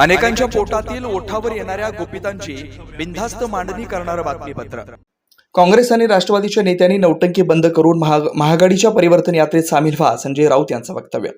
अनेकांच्या पोटातील ओठावर येणाऱ्या गोपितांची बिनधास्त मांडणी करणारं बातमीपत्र. काँग्रेस आणि राष्ट्रवादीच्या नेत्यांनी नौटंकी बंद करून महाग महाआघाडीच्या परिवर्तन यात्रेत सामील व्हा संजय राऊत यांचं वक्तव्य.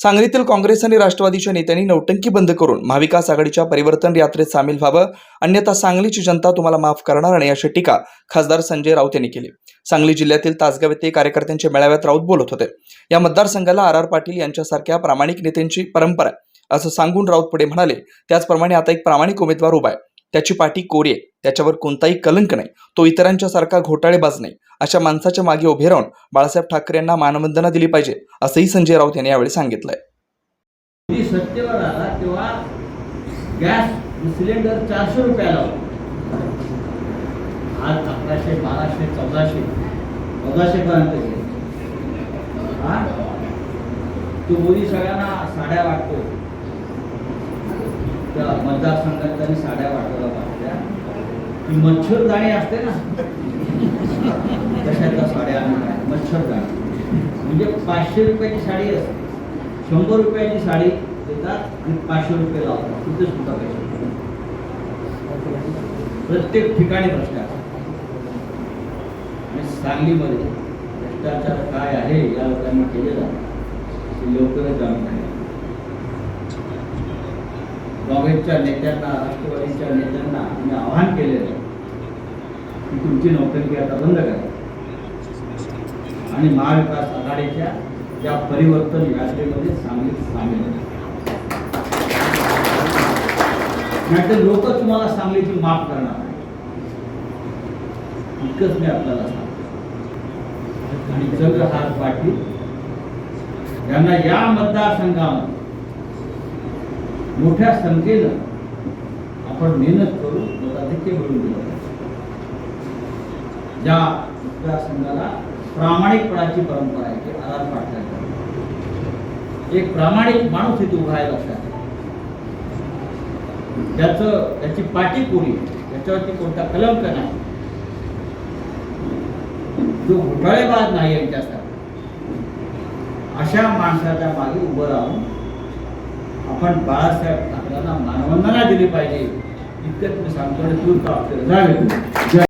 सांगलीतील काँग्रेस आणि राष्ट्रवादीच्या नेत्यांनी नौटंकी बंद करून महाविकास आघाडीच्या परिवर्तन यात्रेत सामील व्हावं. अन्यथा सांगलीची जनता तुम्हाला माफ करणार नाही अशी टीका खासदार संजय राऊत यांनी केली. सांगली जिल्ह्यातील तासगाव येथे कार्यकर्त्यांच्या मेळाव्यात राऊत बोलत होते. या मतदारसंघाला आर आर पाटील यांच्यासारख्या प्रामाणिक नेत्यांची परंपरा आहे असं सांगून राऊत पुढे म्हणाले. त्याचप्रमाणे आता एक प्रामाणिक उमेदवार उभा आहे त्याची पाठी कोरी आहे. त्याच्यावर कोणताही कलंक नाही. तो इतरांच्या सारखा घोटाळेबाज नाही. अशा माणसाच्या मागे उभे राहून बाळासाहेब ठाकरे यांना मानवंदना दिली पाहिजे असंही संजय राऊत यांनी यावेळी सांगितलंय. मी सत्तेवर आला तेव्हा गॅस सिलेंडर चारशे रुपयाला आज अकराशे बाराशे चौदाशे चौदाशे पर्यंत तो मोदी सगळ्यांना साड्या वाटतो. त्या मतदारसंघात त्यांनी साड्या वाटायला ही ती मच्छरदाणी असते ना. तशातल्या साड्या मच्छर मच्छरदाणी म्हणजे पाचशे रुपयाची साडी असते. शंभर रुपयाची साडी देतात आणि पाचशे रुपये लावतात. तिथे सुद्धा पैसे प्रत्येक ठिकाणी भ्रष्टाचार आणि सांगलीमध्ये भ्रष्टाचार काय आहे या लोकांनी केलेला ते लवकरच जाणून घ्या. काँग्रेसच्या नेत्यांना राष्ट्रवादीच्या नेत्यांना आम्ही आवाहन केलेलं आहे. की तुमची नोकरी आता बंद करा. आणि महाविकास आघाडीच्या या परिवर्तन यात्रेमध्ये सांगलीत सामील नाहीतर लोक तुम्हाला सांगलीची माफ करणार नाही. इतकंच मी आपल्याला सांगतो. आणि चंद्रहार पाटील यांना या मतदारसंघामध्ये मोठ्या संख्येनं आपण मेहनत करून मताधिक्य मिळून दिलं पाहिजे. ज्या मतदारसंघाला प्रामाणिकपणाची परंपरा आहे की आधार आर एक प्रामाणिक माणूस इथे उभा आहे लक्षात. ठेवा. ज्याचं त्याची पाठी कोणी त्याच्यावरती कोणता कलंक नाही जो घोटाळेबाज नाही यांच्यासाठी अशा माणसाच्या मागे उभं राहून आपण बाळासाहेब ठाकरेंना मानवंदना दिली पाहिजे. इतकं तुम्ही सांगतो आणि तूर्त आपल्याला जावे